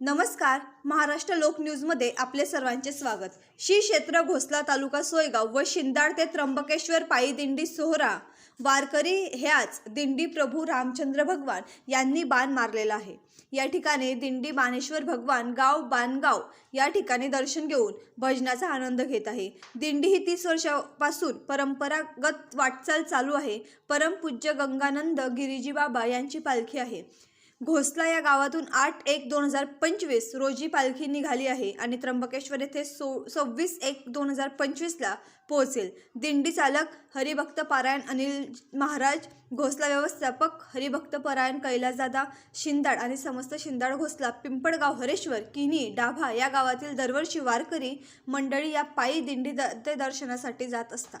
नमस्कार महाराष्ट्र लोक न्यूजमध्ये आपले सर्वांचे स्वागत. श्री क्षेत्र घोसला तालुका सोयगाव व शिंदाड ते त्र्यंबकेश्वर पायी दिंडी सोहरा वारकरी ह्याच दिंडी प्रभू रामचंद्र भगवान यांनी बाण मारलेला आहे. या ठिकाणी दिंडी बाणेश्वर भगवान गाव बाणगाव या ठिकाणी दर्शन घेऊन भजनाचा आनंद घेत आहे. दिंडी ही तीस वर्षापासून परंपरागत वाटचाल चालू आहे. परमपूज्य गंगानंद गिरीजी बाबा यांची पालखी आहे. घोसला या गावातून आठ एक दोन हजार पंचवीस रोजी पालखी निघाली आहे आणि त्र्यंबकेश्वर येथे सो सव्वीस एक दोन हजार पंचवीसला पोहोचेल. दिंडी चालक हरिभक्त पारायण अनिल महाराज घोसला व्यवस्थापक हरिभक्त पारायण कैलासदादा शिंदाड आणि समस्त शिंदाड घोसला पिंपळगाव हरेश्वर किनी डाभा या गावातील दरवर्षी वारकरी मंडळी या पायी दिंडी द ते दर्शनासाठी जात असतात.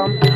So.